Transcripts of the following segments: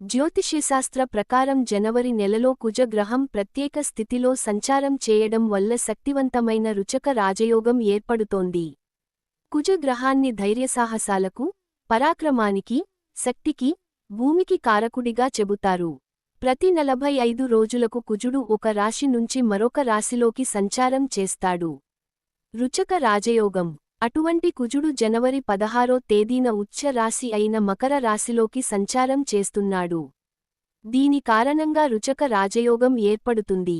జ్యోతిష్యశాస్త్ర ప్రకారం జనవరి నెలలో కుజగ్రహం ప్రత్యేక స్థితిలో సంచారం చేయడం వల్ల శక్తివంతమైన రుచక రాజయోగం ఏర్పడుతోంది. కుజగ్రహాన్ని ధైర్యసాహసాలకు పరాక్రమానికి శక్తికి భూమికి కారకుడిగా చెబుతారు. ప్రతి నలభై ఐదు రోజులకు కుజుడు ఒక రాశి నుంచి మరొక రాశిలోకి సంచారం చేస్తాడు. రుచక రాజయోగం అటువంటి కుజుడు జనవరి పదహారో తేదీన ఉచ్చ రాశి అయిన మకర రాశిలోకి సంచారం చేస్తున్నాడు. దీని కారణంగా రుచక రాజయోగం ఏర్పడుతుంది.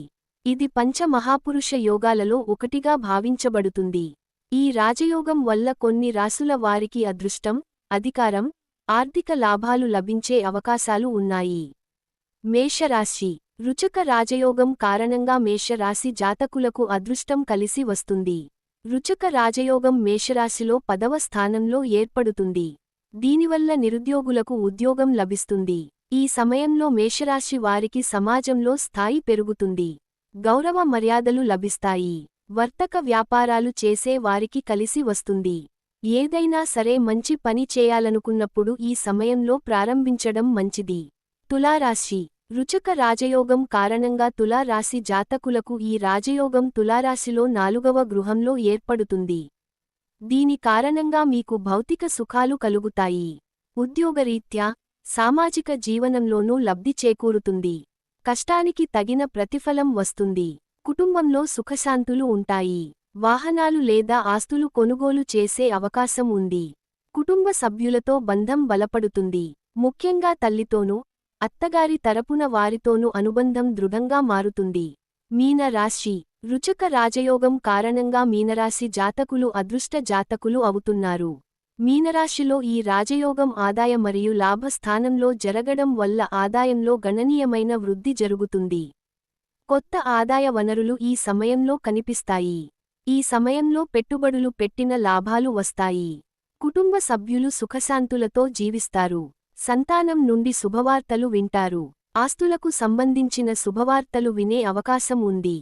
ఇది పంచమహాపురుష యోగాలలో ఒకటిగా భావించబడుతుంది. ఈ రాజయోగం వల్ల కొన్ని రాసుల వారికి అదృష్టం అధికారం ఆర్థిక లాభాలు లభించే అవకాశాలు ఉన్నాయి. మేషరాశి. రుచక రాజయోగం కారణంగా మేషరాశి జాతకులకు అదృష్టం కలిసి వస్తుంది. రుచక రాజయోగం మేషరాశిలో పదవ స్థానంలో ఏర్పడుతుంది. దీనివల్ల నిరుద్యోగులకు ఉద్యోగం లభిస్తుంది. ఈ సమయంలో మేషరాశి వారికి సమాజంలో స్థాయి పెరుగుతుంది. గౌరవ మర్యాదలు లభిస్తాయి. వర్తక వ్యాపారాలు చేసే వారికి కలిసి వస్తుంది. ఏదైనా సరే మంచి పని చేయాలనుకున్నప్పుడు ఈ సమయంలో ప్రారంభించడం మంచిది. తులారాశి రుచక రాజయోగం కారణంగా తులారాశి జాతకులకు ఈ రాజయోగం తులారాశిలో నాలుగవ గృహంలో ఏర్పడుతుంది. దీని కారణంగా మీకు భౌతిక సుఖాలు కలుగుతాయి. ఉద్యోగరీత్యా సామాజిక జీవనంలోనూ లబ్ధి చేకూరుతుంది. కష్టానికి తగిన ప్రతిఫలం వస్తుంది. కుటుంబంలో సుఖశాంతులు ఉంటాయి. వాహనాలు లేదా ఆస్తులు కొనుగోలు చేసే అవకాశం ఉంది. కుటుంబ సభ్యులతో బంధం బలపడుతుంది. ముఖ్యంగా తల్లితోనూ అత్తగారి తరపున వారితోనూ అనుబంధం దృఢంగా మారుతుంది. మీనరాశి. రుచక రాజయోగం కారణంగా మీనరాశి జాతకులు అదృష్ట జాతకులు అవుతున్నారు. మీనరాశిలో ఈ రాజయోగం ఆదాయ మరియు లాభస్థానంలో జరగడం వల్ల ఆదాయంలో గణనీయమైన వృద్ధి జరుగుతుంది. కొత్త ఆదాయ వనరులు ఈ సమయంలో కనిపిస్తాయి. ఈ సమయంలో పెట్టుబడులు పెట్టిన లాభాలు వస్తాయి. కుటుంబ సభ్యులు సుఖశాంతులతో జీవిస్తారు. సంతానం నుండి శుభవార్తలు వింటారు. ఆస్తులకు సంబంధించిన శుభవార్తలు వినే అవకాశం ఉంది.